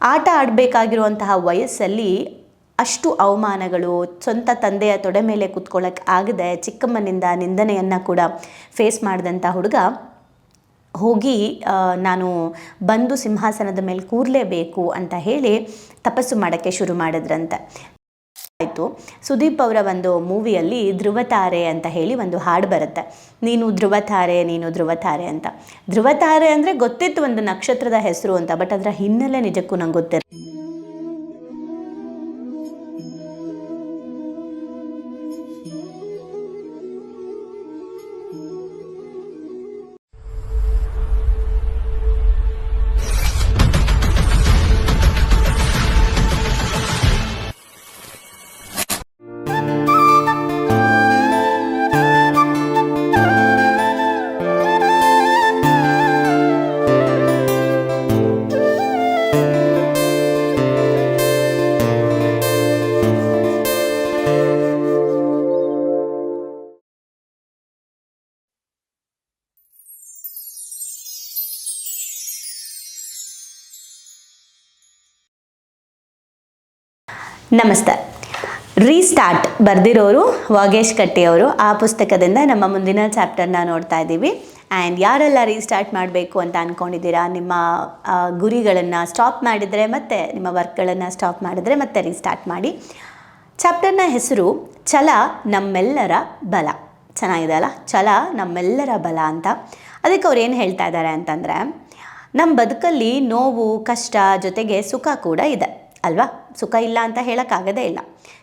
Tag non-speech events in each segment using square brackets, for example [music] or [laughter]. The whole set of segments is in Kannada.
ಆಟ ಆಡಬೇಕಾಗಿರುವಂತಹ ವಯಸ್ಸಲ್ಲಿ ಅಷ್ಟು ಅವಮಾನಗಳು ಸ್ವಂತ ತಂದೆಯ ತೊಡೆ ಮೇಲೆ ಕುತ್ಕೊಳ್ಳೋಕೆ ಆಗದೆ ಚಿಕ್ಕಮ್ಮನಿಂದ ನಿಂದನೆಯನ್ನು ಕೂಡ ಫೇಸ್ ಮಾಡಿದಂಥ ಹುಡುಗ ಹೋಗಿ ನಾನು ಬಂದು ಸಿಂಹಾಸನದ ಮೇಲೆ ಕೂರಲೇಬೇಕು ಅಂತ ಹೇಳಿ ತಪಸ್ಸು ಮಾಡೋಕ್ಕೆ ಶುರು ಮಾಡಿದ್ರಂತೆ. ಆಯಿತು. ಸುದೀಪ್ ಅವರ ಒಂದು ಮೂವಿಯಲ್ಲಿ ಧ್ರುವತಾರೆ ಅಂತ ಹೇಳಿ ಒಂದು ಹಾಡು ಬರುತ್ತೆ. ನೀನು ಧ್ರುವತಾರೆ ನೀನು ಧ್ರುವತಾರೆ ಅಂತ. ಧ್ರುವತಾರೆ ಅಂದರೆ ಗೊತ್ತಿತ್ತು ಒಂದು ನಕ್ಷತ್ರದ ಹೆಸರು ಅಂತ, ಬಟ್ ಅದರ ಹಿನ್ನೆಲೆ ನಿಜಕ್ಕೂ ನಂಗೆ ಗೊತ್ತಿರ ನಮಸ್ತೆ. ರೀಸ್ಟಾರ್ಟ್ ಬರೆದಿರೋರು ವಾಗೇಶ್ ಕಟ್ಟಿಯವರು ಆ ಪುಸ್ತಕದಿಂದ ನಮ್ಮ ಮುಂದಿನ ಚಾಪ್ಟರ್ನ ನೋಡ್ತಾ ಇದ್ದೀವಿ. ಆ್ಯಂಡ್ ಯಾರೆಲ್ಲ ರೀಸ್ಟಾರ್ಟ್ ಮಾಡಬೇಕು ಅಂತ ಅಂದ್ಕೊಂಡಿದ್ದೀರಾ ನಿಮ್ಮ ಗುರಿಗಳನ್ನು ಸ್ಟಾಪ್ ಮಾಡಿದರೆ ಮತ್ತೆ, ನಿಮ್ಮ ವರ್ಕ್ಗಳನ್ನು ಸ್ಟಾಪ್ ಮಾಡಿದರೆ ಮತ್ತೆ ರೀಸ್ಟಾರ್ಟ್ ಮಾಡಿ. ಚಾಪ್ಟರ್ನ ಹೆಸರು ಛಲ ನಮ್ಮೆಲ್ಲರ ಬಲ. ಚೆನ್ನಾಗಿದೆ ಅಲ್ಲ? ಛಲ ನಮ್ಮೆಲ್ಲರ ಬಲ ಅಂತ. ಅದಕ್ಕೆ ಅವ್ರು ಏನು ಹೇಳ್ತಾ ಇದ್ದಾರೆ ಅಂತಂದರೆ ನಮ್ಮ ಬದುಕಲ್ಲಿ ನೋವು, ಕಷ್ಟ ಜೊತೆಗೆ ಸುಖ ಕೂಡ ಇದೆ, ಅಲ್ವಾ? ಸುಖ ಇಲ್ಲ ಅಂತ ಹೇಳೋಕ್ಕಾಗದೇ ಇಲ್ಲ.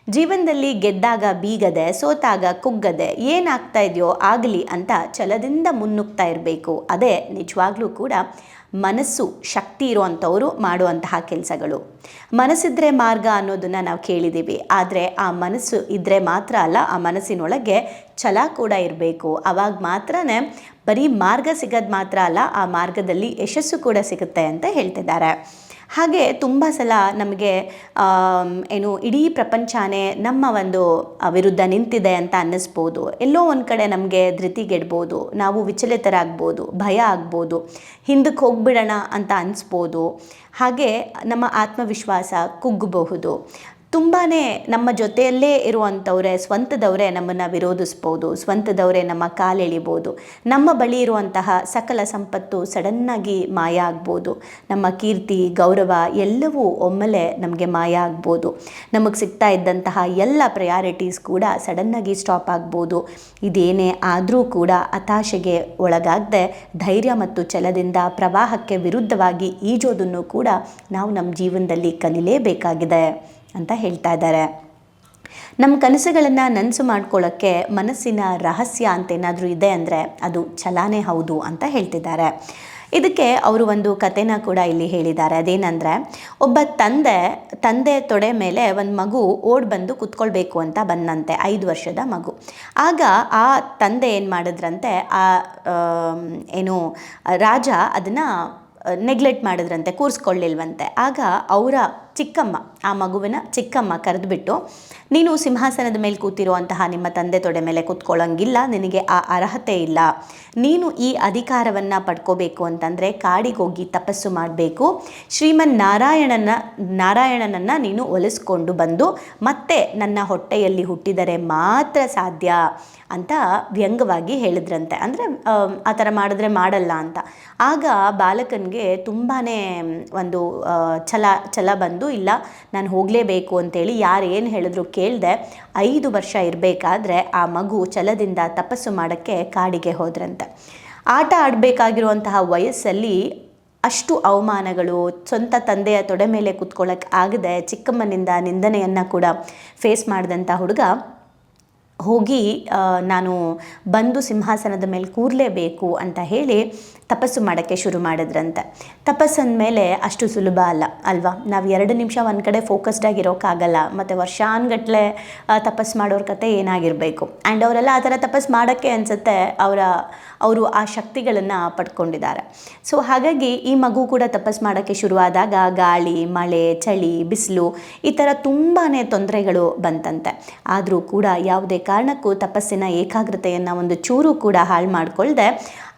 ಜೀವನದಲ್ಲಿ ಗೆದ್ದಾಗ ಬೀಗದೆ, ಸೋತಾಗ ಕುಗ್ಗದೆ ಏನಾಗ್ತಾ ಇದೆಯೋ ಆಗಲಿ ಅಂತ ಛಲದಿಂದ ಮುನ್ನುಗ್ತಾ ಇರಬೇಕು. ಅದೇ ನಿಜವಾಗ್ಲೂ ಕೂಡ ಮನಸ್ಸು ಶಕ್ತಿ ಇರುವಂಥವರು ಮಾಡುವಂತಹ ಕೆಲಸಗಳು. ಮನಸ್ಸಿದ್ರೆ ಮಾರ್ಗ ಅನ್ನೋದನ್ನು ನಾವು ಕೇಳಿದ್ದೀವಿ. ಆದರೆ ಆ ಮನಸ್ಸು ಇದ್ದರೆ ಮಾತ್ರ ಅಲ್ಲ, ಆ ಮನಸ್ಸಿನೊಳಗೆ ಛಲ ಕೂಡ ಇರಬೇಕು. ಆವಾಗ ಮಾತ್ರನೇ ಬರೀ ಮಾರ್ಗ ಸಿಗೋದು ಮಾತ್ರ ಅಲ್ಲ, ಆ ಮಾರ್ಗದಲ್ಲಿ ಯಶಸ್ಸು ಕೂಡ ಸಿಗುತ್ತೆ ಅಂತ ಹೇಳ್ತಿದ್ದಾರೆ. ಹಾಗೆ ತುಂಬ ಸಲ ನಮಗೆ ಏನು ಇಡೀ ಪ್ರಪಂಚನೇ ನಮ್ಮ ಒಂದು ವಿರುದ್ಧ ನಿಂತಿದೆ ಅಂತ ಅನ್ನಿಸ್ಬೋದು. ಎಲ್ಲೋ ಒಂದು ಕಡೆ ನಮಗೆ ಧೃತಿಗೆಡ್ಬೋದು ನಾವು ವಿಚಲಿತರಾಗ್ಬೋದು, ಭಯ ಆಗ್ಬೋದು ಹಿಂದಕ್ಕೆ ಹೋಗ್ಬಿಡೋಣ ಅಂತ ಅನಿಸ್ಬೋದು. ಹಾಗೆ ನಮ್ಮ ಆತ್ಮವಿಶ್ವಾಸ ಕುಗ್ಗಬಹುದು. ತುಂಬಾ ನಮ್ಮ ಜೊತೆಯಲ್ಲೇ ಇರುವಂಥವ್ರೆ, ಸ್ವಂತದವರೇ ನಮ್ಮನ್ನು ವಿರೋಧಿಸ್ಬೋದು, ಸ್ವಂತದವರೇ ನಮ್ಮ ಕಾಲೆಳಿಬೋದು. ನಮ್ಮ ಬಳಿ ಇರುವಂತಹ ಸಕಲ ಸಂಪತ್ತು ಸಡನ್ನಾಗಿ ಮಾಯ ಆಗ್ಬೋದು. ನಮ್ಮ ಕೀರ್ತಿ, ಗೌರವ ಎಲ್ಲವೂ ಒಮ್ಮೆಲೆ ನಮಗೆ ಮಾಯ ಆಗ್ಬೋದು. ನಮಗೆ ಸಿಗ್ತಾ ಇದ್ದಂತಹ ಎಲ್ಲ ಪ್ರಯಾರಿಟೀಸ್ ಕೂಡ ಸಡನ್ನಾಗಿ ಸ್ಟಾಪ್ ಆಗ್ಬೋದು. ಇದೇನೇ ಆದರೂ ಕೂಡ ಹತಾಶೆಗೆ ಒಳಗಾಗದೆ, ಧೈರ್ಯ ಮತ್ತು ಛಲದಿಂದ ಪ್ರವಾಹಕ್ಕೆ ವಿರುದ್ಧವಾಗಿ ಈಜೋದನ್ನು ಕೂಡ ನಾವು ನಮ್ಮ ಜೀವನದಲ್ಲಿ ಕಲಿಲೇಬೇಕಾಗಿದೆ. ಅಂತ ಹೇಳ್ತಾ ಇದ್ದಾರೆ. ನಮ್ಮ ಕನಸುಗಳನ್ನು ನನಸು ಮಾಡ್ಕೊಳ್ಳೋಕ್ಕೆ ಮನಸ್ಸಿನ ರಹಸ್ಯ ಅಂತ ಏನಾದರೂ ಇದೆ ಅಂದರೆ ಅದು ಛಲಾನೇ ಹೌದು ಅಂತ ಹೇಳ್ತಿದ್ದಾರೆ. ಇದಕ್ಕೆ ಅವರು ಒಂದು ಕಥೆನ ಕೂಡ ಇಲ್ಲಿ ಹೇಳಿದ್ದಾರೆ. ಅದೇನಂದರೆ, ಒಬ್ಬ ತಂದೆ ತಂದೆ ತೊಡೆ ಮೇಲೆ ಒಂದು ಮಗು ಓಡ್ ಬಂದು ಕುತ್ಕೊಳ್ಬೇಕು ಅಂತ ಬಂದಂತೆ, ಐದು ವರ್ಷದ ಮಗು. ಆಗ ಆ ತಂದೆ ಏನು ಮಾಡಿದ್ರಂತೆ, ಆ ಏನು, ರಾಜ ಅದನ್ನು ನೆಗ್ಲೆಕ್ಟ್ ಮಾಡಿದ್ರಂತೆ, ಕೂರಿಸ್ಕೊಳ್ಳಿಲ್ವಂತೆ. ಆಗ ಅವರ ಚಿಕ್ಕಮ್ಮ, ಆ ಮಗುವಿನ ಚಿಕ್ಕಮ್ಮ ಕರೆದುಬಿಟ್ಟು, ನೀನು ಸಿಂಹಾಸನದ ಮೇಲೆ ಕೂತಿರುವಂತಹ ನಿಮ್ಮ ತಂದೆ ತೊಡೆ ಮೇಲೆ ಕೂತ್ಕೊಳ್ಳೋಂಗಿಲ್ಲ, ನಿನಗೆ ಆ ಅರ್ಹತೆ ಇಲ್ಲ. ನೀನು ಈ ಅಧಿಕಾರವನ್ನು ಪಡ್ಕೋಬೇಕು ಅಂತಂದರೆ ಕಾಡಿಗೆ ಹೋಗಿ ತಪಸ್ಸು ಮಾಡಬೇಕು. ಶ್ರೀಮನ್ ನಾರಾಯಣನ, ನಾರಾಯಣನನ್ನು ನೀನು ಒಲಿಸ್ಕೊಂಡು ಬಂದು, ಮತ್ತೆ ನನ್ನ ಹೊಟ್ಟೆಯಲ್ಲಿ ಹುಟ್ಟಿದರೆ ಮಾತ್ರ ಸಾಧ್ಯ ಅಂತ ವ್ಯಂಗ್ಯವಾಗಿ ಹೇಳಿದ್ರಂತೆ. ಅಂದರೆ ಆ ಥರ ಮಾಡಿದ್ರೆ ಮಾಡಲ್ಲ ಅಂತ. ಆಗ ಬಾಲಕನಿಗೆ ತುಂಬಾ ಒಂದು ಛಲ ಛಲ ಬಂದು ಇಲ್ಲ. ನಾನು ಹೋಗಲೇಬೇಕು ಅಂತೇಳಿ ಯಾರು ಏನು ಹೇಳಿದ್ರು ಕೇಳಿದೆ. ಐದು ವರ್ಷ ಇರಬೇಕಾದ್ರೆ ಆ ಮಗು ಛಲದಿಂದ ತಪಸ್ಸು ಮಾಡೋಕ್ಕೆ ಕಾಡಿಗೆ ಹೋದ್ರಂತೆ. ಆಟ ಆಡಬೇಕಾಗಿರುವಂತಹ ವಯಸ್ಸಲ್ಲಿ ಅಷ್ಟು ಅವಮಾನಗಳು, ಸ್ವಂತ ತಂದೆಯ ತೊಡೆ ಮೇಲೆ ಕೂತ್ಕೊಳ್ಳೋಕೆ ಆಗದೆ ಚಿಕ್ಕಮ್ಮನಿಂದ ನಿಂದನೆಯನ್ನು ಕೂಡ ಫೇಸ್ ಮಾಡಿದಂಥ ಹುಡುಗ ಹೋಗಿ ನಾನು ಬಂದು ಸಿಂಹಾಸನದ ಮೇಲೆ ಕೂರಲೇಬೇಕು ಅಂತ ಹೇಳಿ ತಪಸ್ಸು ಮಾಡೋಕ್ಕೆ ಶುರು ಮಾಡಿದ್ರಂತೆ. ತಪಸ್ಸಂದ ಮೇಲೆ ಅಷ್ಟು ಸುಲಭ ಅಲ್ಲ, ಅಲ್ವಾ? ನಾವು ಎರಡು ನಿಮಿಷ ಒಂದು ಕಡೆ ಫೋಕಸ್ಡ್ ಆಗಿರೋಕ್ಕಾಗಲ್ಲ ಮತ್ತು ವರ್ಷಾನ್ಗಟ್ಲೆ ತಪಸ್ಸು ಮಾಡೋರ ಕತೆ ಏನಾಗಿರಬೇಕು. ಆ್ಯಂಡ್ ಅವರೆಲ್ಲ ಆ ಥರ ತಪಸ್ಸು ಮಾಡೋಕ್ಕೆ ಅನಿಸುತ್ತೆ, ಅವರ, ಅವರು ಆ ಶಕ್ತಿಗಳನ್ನು ಪಡ್ಕೊಂಡಿದ್ದಾರೆ. ಸೊ ಹಾಗಾಗಿ ಈ ಮಗು ಕೂಡ ತಪಸ್ಸು ಮಾಡೋಕ್ಕೆ ಶುರುವಾದಾಗ ಗಾಳಿ, ಮಳೆ, ಚಳಿ, ಬಿಸಿಲು ಈ ಥರ ತುಂಬಾ ತೊಂದರೆಗಳು ಬಂತಂತೆ. ಆದರೂ ಕೂಡ ಯಾವುದೇ ಕಾರಣಕ್ಕೂ ತಪಸ್ಸಿನ ಏಕಾಗ್ರತೆಯನ್ನು ಒಂದು ಚೂರು ಕೂಡ ಹಾಳು ಮಾಡಿಕೊಳ್ಳದೆ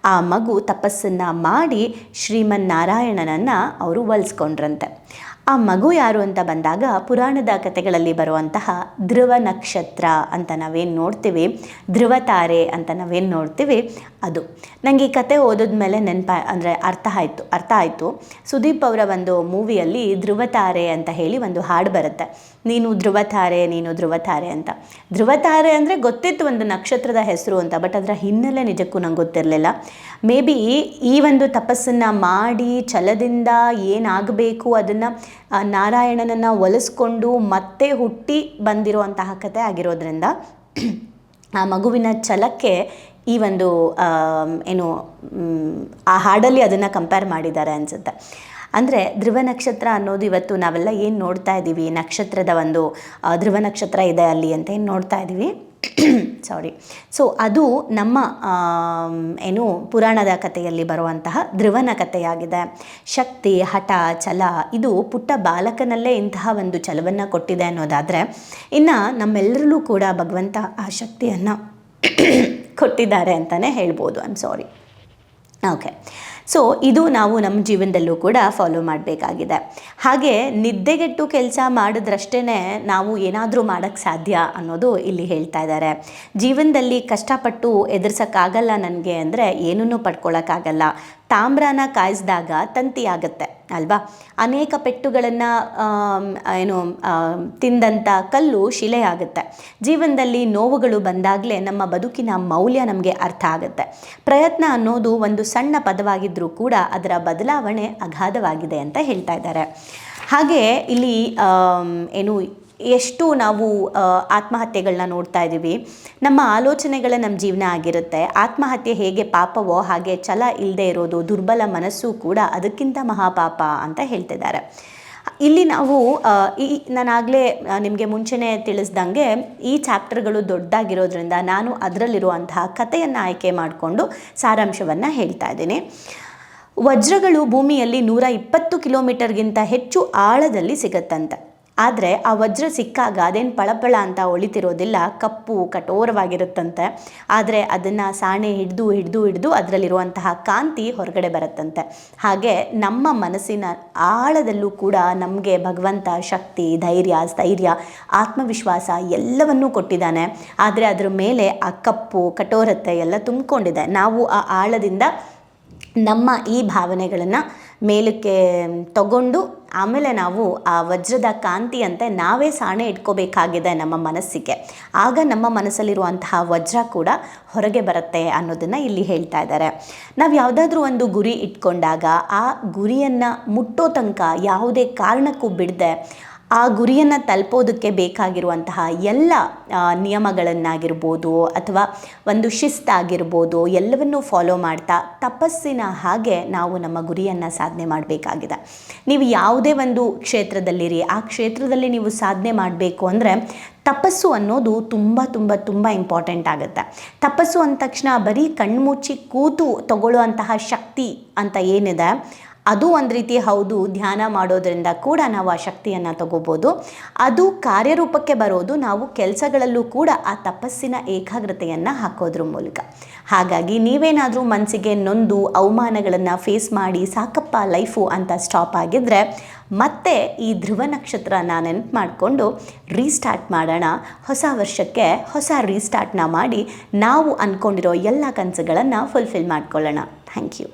ಆ ಮಗು ತಪಸ್ಸನ್ನು ಮಾಡಿ ಶ್ರೀಮನ್ನಾರಾಯಣನನ್ನು ಅವರು ಒಲಿಸ್ಕೊಂಡ್ರಂತೆ ಆ ಮಗು ಯಾರು ಅಂತ ಬಂದಾಗ ಪುರಾಣದ ಕಥೆಗಳಲ್ಲಿ ಬರುವಂತಹ ಧ್ರುವ ನಕ್ಷತ್ರ ಅಂತ ನಾವೇನು ನೋಡ್ತೀವಿ, ಧ್ರುವ ತಾರೆ ಅಂತ ನಾವೇನು ನೋಡ್ತೀವಿ, ಅದು. ನನಗೆ ಈ ಕತೆ ಓದಿದ್ಮೇಲೆ ನೆನಪ, ಅಂದರೆ ಅರ್ಥ ಆಯಿತು ಅರ್ಥ ಆಯಿತು. ಸುದೀಪ್ ಅವರ ಒಂದು ಮೂವಿಯಲ್ಲಿ ಧ್ರುವ ತಾರೆ ಅಂತ ಹೇಳಿ ಒಂದು ಹಾಡು ಬರುತ್ತೆ. ನೀನು ಧ್ರುವ ತಾರೆ, ನೀನು ಧ್ರುವ ತಾರೆ ಅಂತ. ಧ್ರುವ ತಾರೆ ಅಂದರೆ ಗೊತ್ತಿತ್ತು ಒಂದು ನಕ್ಷತ್ರದ ಹೆಸರು ಅಂತ, ಬಟ್ ಅದರ ಹಿನ್ನೆಲೆ ನಿಜಕ್ಕೂ ನಂಗೆ ಗೊತ್ತಿರಲಿಲ್ಲ. ಮೇ ಬಿ ಈ ಒಂದು ತಪಸ್ಸನ್ನು ಮಾಡಿ, ಛಲದಿಂದ ಏನಾಗಬೇಕು ಅದನ್ನು ನಾರಾಯಣನನ್ನು ಒಲಿಸ್ಕೊಂಡು ಮತ್ತೆ ಹುಟ್ಟಿ ಬಂದಿರುವಂತಹ ಕತೆ ಆಗಿರೋದ್ರಿಂದ ಆ ಮಗುವಿನ ಛಲಕ್ಕೆ ಈ ಒಂದು ಏನು, ಆ ಹಾಡಲ್ಲಿ ಅದನ್ನು ಕಂಪೇರ್ ಮಾಡಿದ್ದಾರೆ ಅನಿಸುತ್ತೆ. ಅಂದರೆ ಧ್ರುವ ನಕ್ಷತ್ರ ಅನ್ನೋದು ಇವತ್ತು ನಾವೆಲ್ಲ ಏನು ನೋಡ್ತಾ ಇದ್ದೀವಿ ನಕ್ಷತ್ರದ ಒಂದು ಧ್ರುವ ನಕ್ಷತ್ರ ಇದೆ ಅಲ್ಲಿ ಅಂತ ಏನು ನೋಡ್ತಾ ಇದ್ದೀವಿ [coughs] ಸಾರಿ ಸೊ ಅದು ನಮ್ಮ ಏನು ಪುರಾಣದ ಕಥೆಯಲ್ಲಿ ಬರುವಂತಹ ಧ್ರುವನ ಕಥೆಯಾಗಿದೆ. ಶಕ್ತಿ, ಹಠ, ಛಲ, ಇದು ಪುಟ್ಟ ಬಾಲಕನಲ್ಲೇ ಇಂತಹ ಒಂದು ಛಲವನ್ನು ಕೊಟ್ಟಿದೆ ಅನ್ನೋದಾದರೆ, ಇನ್ನು ನಮ್ಮೆಲ್ಲರಲ್ಲೂ ಕೂಡ ಭಗವಂತ ಆ ಶಕ್ತಿಯನ್ನು [coughs] ಕೊಟ್ಟಿದ್ದಾರೆ ಅಂತಲೇ ಹೇಳ್ಬೋದು. I am sorry okay so ಇದು ನಾವು ನಮ್ಮ ಜೀವನದಲ್ಲೂ ಕೂಡ ಫಾಲೋ ಮಾಡಬೇಕಾಗಿದೆ. ಹಾಗೆ ನಿದ್ದೆಗೆಟ್ಟು ಕೆಲಸ ಮಾಡಿದ್ರಷ್ಟೇ ನಾವು ಏನಾದರೂ ಮಾಡೋಕ್ಕೆ ಸಾಧ್ಯ ಅನ್ನೋದು ಇಲ್ಲಿ ಹೇಳ್ತಾ ಇದ್ದಾರೆ ಜೀವನದಲ್ಲಿ ಕಷ್ಟಪಟ್ಟು ಎದುರ್ಸೋಕ್ಕಾಗಲ್ಲ ನನಗೆ ಅಂದರೆ ಏನನ್ನೂ ಪಡ್ಕೊಳ್ಳೋಕ್ಕಾಗಲ್ಲ ತಾಮ್ರನ ಕಾಯಿಸಿದಾಗ ತಂತಿ ಆಗುತ್ತೆ. ಅಲ್ವಾ? ಅನೇಕ ಪೆಟ್ಟುಗಳನ್ನು ಏನು ತಿಂದಂಥ ಕಲ್ಲು ಶಿಲೆಯಾಗುತ್ತೆ ಜೀವನದಲ್ಲಿ ನೋವುಗಳು ಬಂದಾಗಲೇ ನಮ್ಮ ಬದುಕಿನ ಮೌಲ್ಯ ನಮಗೆ ಅರ್ಥ ಆಗುತ್ತೆ. ಪ್ರಯತ್ನ ಅನ್ನೋದು ಒಂದು ಸಣ್ಣ ಪದವಾಗಿದ್ದರೂ ಕೂಡ ಅದರ ಬದಲಾವಣೆ ಅಗಾಧವಾಗಿದೆ ಅಂತ ಹೇಳ್ತಾ ಇದ್ದಾರೆ. ಹಾಗೆ ಇಲ್ಲಿ ಏನು ಎಷ್ಟು ನಾವು ಆತ್ಮಹತ್ಯೆಗಳನ್ನ ನೋಡ್ತಾ ಇದ್ದೀವಿ. ನಮ್ಮ ಆಲೋಚನೆಗಳೇ ನಮ್ಮ ಜೀವನ ಆಗಿರುತ್ತೆ. ಆತ್ಮಹತ್ಯೆ ಹೇಗೆ ಪಾಪವೋ ಹಾಗೆ ಛಲ ಇಲ್ಲದೆ ಇರೋದು, ದುರ್ಬಲ ಮನಸ್ಸು ಕೂಡ ಅದಕ್ಕಿಂತ ಮಹಾಪಾಪ ಅಂತ ಹೇಳ್ತಿದ್ದಾರೆ. ಇಲ್ಲಿ ನಾವು ಈ, ನಾನಾಗಲೇ ನಿಮಗೆ ಮುಂಚೆನೇ ತಿಳಿಸ್ದಂಗೆ ಈ ಚಾಪ್ಟರ್ಗಳು ದೊಡ್ಡದಾಗಿರೋದ್ರಿಂದ ನಾನು ಅದರಲ್ಲಿರುವಂತಹ ಕಥೆಯನ್ನು ಆಯ್ಕೆ ಮಾಡಿಕೊಂಡು ಸಾರಾಂಶವನ್ನು ಹೇಳ್ತಾ ಇದ್ದೀನಿ. ವಜ್ರಗಳು ಭೂಮಿಯಲ್ಲಿ ನೂರ ಇಪ್ಪತ್ತು ಕಿಲೋಮೀಟರ್ಗಿಂತ ಹೆಚ್ಚು ಆಳದಲ್ಲಿ ಸಿಗತ್ತಂತೆ. ಆದರೆ ಆ ವಜ್ರ ಸಿಕ್ಕಾಗ ಅದೇನು ಪಳಪಳ ಅಂತ ಒಳಿತಿರೋದಿಲ್ಲ, ಕಪ್ಪು ಕಠೋರವಾಗಿರುತ್ತಂತೆ. ಆದರೆ ಅದನ್ನು ಸಾಣೆ ಹಿಡಿದು ಹಿಡಿದು ಹಿಡಿದು ಅದರಲ್ಲಿರುವಂತಹ ಕಾಂತಿ ಹೊರಗಡೆ ಬರುತ್ತಂತೆ. ಹಾಗೆ ನಮ್ಮ ಮನಸ್ಸಿನ ಆಳದಲ್ಲೂ ಕೂಡ ನಮಗೆ ಭಗವಂತ ಶಕ್ತಿ, ಧೈರ್ಯ, ಸ್ಥೈರ್ಯ, ಆತ್ಮವಿಶ್ವಾಸ ಎಲ್ಲವನ್ನೂ ಕೊಟ್ಟಿದ್ದಾನೆ. ಆದರೆ ಅದರ ಮೇಲೆ ಆ ಕಪ್ಪು, ಕಠೋರತೆ ಎಲ್ಲ ತುಂಬಿಕೊಂಡಿದೆ. ನಾವು ಆ ಆಳದಿಂದ ನಮ್ಮ ಈ ಭಾವನೆಗಳನ್ನು ಮೇಲಕ್ಕೆ ತಗೊಂಡು ಆಮೇಲೆ ನಾವು ಆ ವಜ್ರದ ಕಾಂತಿಯಂತೆ ನಾವೇ ಸಾಣೆ ಇಟ್ಕೋಬೇಕಾಗಿದೆ ನಮ್ಮ ಮನಸ್ಸಿಗೆ. ಆಗ ನಮ್ಮ ಮನಸ್ಸಲ್ಲಿರುವಂತಹ ವಜ್ರ ಕೂಡ ಹೊರಗೆ ಬರುತ್ತೆ ಅನ್ನೋದನ್ನು ಇಲ್ಲಿ ಹೇಳ್ತಾ ಇದ್ದಾರೆ. ನಾವು ಯಾವುದಾದ್ರೂ ಒಂದು ಗುರಿ ಇಟ್ಕೊಂಡಾಗ ಆ ಗುರಿಯನ್ನು ಮುಟ್ಟೋ ತನಕ ಯಾವುದೇ ಕಾರಣಕ್ಕೂ ಬಿಡದೆ ಆ ಗುರಿಯನ್ನು ತಲುಪೋದಕ್ಕೆ ಬೇಕಾಗಿರುವಂತಹ ಎಲ್ಲ ನಿಯಮಗಳನ್ನಾಗಿರ್ಬೋದು ಅಥವಾ ಒಂದು ಶಿಸ್ತಾಗಿರ್ಬೋದು ಎಲ್ಲವನ್ನೂ ಫಾಲೋ ಮಾಡ್ತಾ ತಪಸ್ಸಿನ ಹಾಗೆ ನಾವು ನಮ್ಮ ಗುರಿಯನ್ನು ಸಾಧನೆ ಮಾಡಬೇಕಾಗಿದೆ. ನೀವು ಯಾವುದೇ ಒಂದು ಕ್ಷೇತ್ರದಲ್ಲಿರಿ, ಆ ಕ್ಷೇತ್ರದಲ್ಲಿ ನೀವು ಸಾಧನೆ ಮಾಡಬೇಕು ಅಂದರೆ ತಪಸ್ಸು ಅನ್ನೋದು ತುಂಬ ತುಂಬ ತುಂಬ ಇಂಪಾರ್ಟೆಂಟ್ ಆಗುತ್ತೆ. ತಪಸ್ಸು ಅಂದ ತಕ್ಷಣ ಬರೀ ಕಣ್ಮುಚ್ಚಿ ಕೂತು ತಗೊಳ್ಳುವಂತಹ ಶಕ್ತಿ ಅಂತ ಏನಿದೆ ಅದು ಒಂದು ರೀತಿ ಹೌದು, ಧ್ಯಾನ ಮಾಡೋದರಿಂದ ಕೂಡ ನಾವು ಆ ಶಕ್ತಿಯನ್ನು ತಗೋಬೋದು. ಅದು ಕಾರ್ಯರೂಪಕ್ಕೆ ಬರೋದು, ನಾವು ಕೆಲಸಗಳಲ್ಲೂ ಕೂಡ ಆ ತಪಸ್ಸಿನ ಏಕಾಗ್ರತೆಯನ್ನು ಹಾಕೋದ್ರ ಮೂಲಕ. ಹಾಗಾಗಿ ನೀವೇನಾದರೂ ಮನಸ್ಸಿಗೆ ನೊಂದು ಅವಮಾನಗಳನ್ನು ಫೇಸ್ ಮಾಡಿ, ಸಾಕಪ್ಪ ಲೈಫು ಅಂತ ಸ್ಟಾಪ್ ಆಗಿದ್ದರೆ ಮತ್ತೆ ಈ ಧ್ರುವ ನಕ್ಷತ್ರನ ನೆನಪು ಮಾಡಿಕೊಂಡು ರೀಸ್ಟಾರ್ಟ್ ಮಾಡೋಣ. ಹೊಸ ವರ್ಷಕ್ಕೆ ಹೊಸ ರೀಸ್ಟಾರ್ಟ್ನ ಮಾಡಿ ನಾವು ಅಂದ್ಕೊಂಡಿರೋ ಎಲ್ಲ ಕನಸುಗಳನ್ನು ಫುಲ್ಫಿಲ್ ಮಾಡ್ಕೊಳ್ಳೋಣ. Thank you